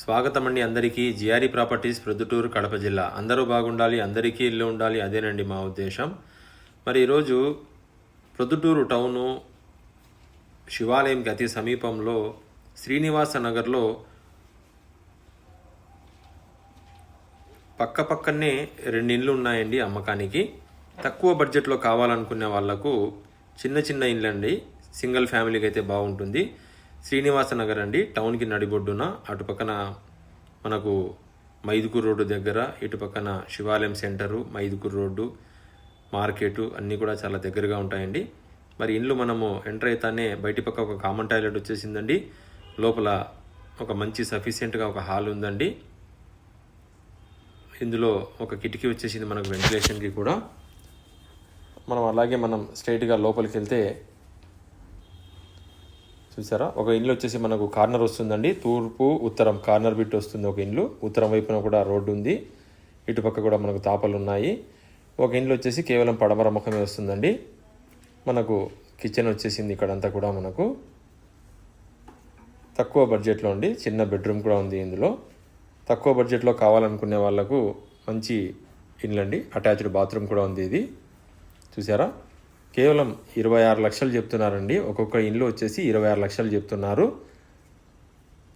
స్వాగతం అండి అందరికీ. జిఆర్ఈ ప్రాపర్టీస్ ప్రొద్దుటూరు కడప జిల్లా. అందరూ బాగుండాలి అందరికీ ఇల్లు ఉండాలి అదేనండి మా ఉద్దేశం. మరి ఈరోజు ప్రొద్దుటూరు టౌను శివాలయంకి అతి సమీపంలో శ్రీనివాస నగర్లో పక్క పక్కనే రెండు ఇండ్లు ఉన్నాయండి అమ్మకానికి. తక్కువ బడ్జెట్లో కావాలనుకునే వాళ్ళకు చిన్న చిన్న ఇండ్లు అండి సింగిల్ ఫ్యామిలీకి అయితే బాగుంటుంది. శ్రీనివాస నగర్ అండి. టౌన్కి నడిబొడ్డున అటు పక్కన మనకు మైదుకూరు రోడ్డు దగ్గర ఇటు పక్కన శివాలయం సెంటరు మైదుకూరు రోడ్డు మార్కెట్ అన్నీ కూడా చాలా దగ్గరగా ఉంటాయండి. మరి ఇండ్లు మనము ఎంటర్ అయితేనే బయటి పక్క ఒక కామన్ టాయిలెట్ వచ్చేసిందండి. లోపల ఒక మంచి సఫిషియెంట్గా ఒక హాల్ ఉందండి. ఇందులో ఒక కిటికీ వచ్చేసింది మనకు వెంటిలేషన్కి కూడా. మనం అలాగే మనం స్ట్రైట్గా లోపలికి వెళ్తే చూసారా? ఒక ఇల్లు వచ్చేసి మనకు కార్నర్ వస్తుందండి. తూర్పు ఉత్తరం. కార్నర్ బిట్ వస్తుంది ఒక ఇల్లు ఉత్తరం వైపున కూడా రోడ్డు ఉంది. ఇటుపక్క కూడా మనకు తాపలు ఉన్నాయి. ఒక ఇండ్లు వచ్చేసి కేవలం పడమర ముఖమే వస్తుందండి. మనకు కిచెన్ వచ్చేసింది ఇక్కడంతా కూడా మనకు. తక్కువ బడ్జెట్లో ఉండి చిన్న బెడ్రూమ్ కూడా ఉంది ఇందులో. తక్కువ బడ్జెట్లో కావాలనుకునే వాళ్ళకు మంచి ఇండ్లండి. అటాచ్డ్ బాత్రూమ్ కూడా ఉంది ఇది. చూసారా? కేవలం ఇరవై ఆరు లక్షలు చెప్తున్నారండి. ఒక్కొక్క ఇల్లు వచ్చేసి ఇరవై ఆరు లక్షలు చెప్తున్నారు.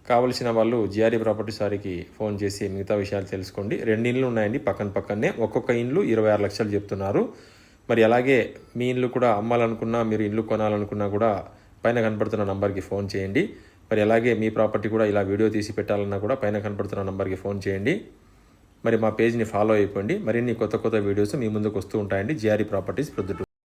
కావలసిన వాళ్ళు జిఆర్ఈ ప్రాపర్టీ సారికి ఫోన్ చేసి మిగతా విషయాలు తెలుసుకోండి. రెండు ఇండ్లు ఉన్నాయండి పక్కన పక్కనే. ఒక్కొక్క ఇండ్లు ఇరవై ఆరు లక్షలు చెప్తున్నారు. మరి అలాగే మీ ఇల్లు కూడా అమ్మాలనుకున్నా మీరు ఇల్లు కొనాలనుకున్నా కూడా పైన కనపడుతున్న నంబర్కి ఫోన్ చేయండి. మరి అలాగే మీ ప్రాపర్టీ కూడా ఇలా వీడియో తీసి పెట్టాలన్నా కూడా పైన కనపడుతున్న నంబర్కి ఫోన్ చేయండి. మరి మా పేజ్ని ఫాలో అయిపోండి. మరిన్ని కొత్త కొత్త వీడియోస్ మీ ముందుకు వస్తూ ఉంటాయండి. GRE properties Proddatur.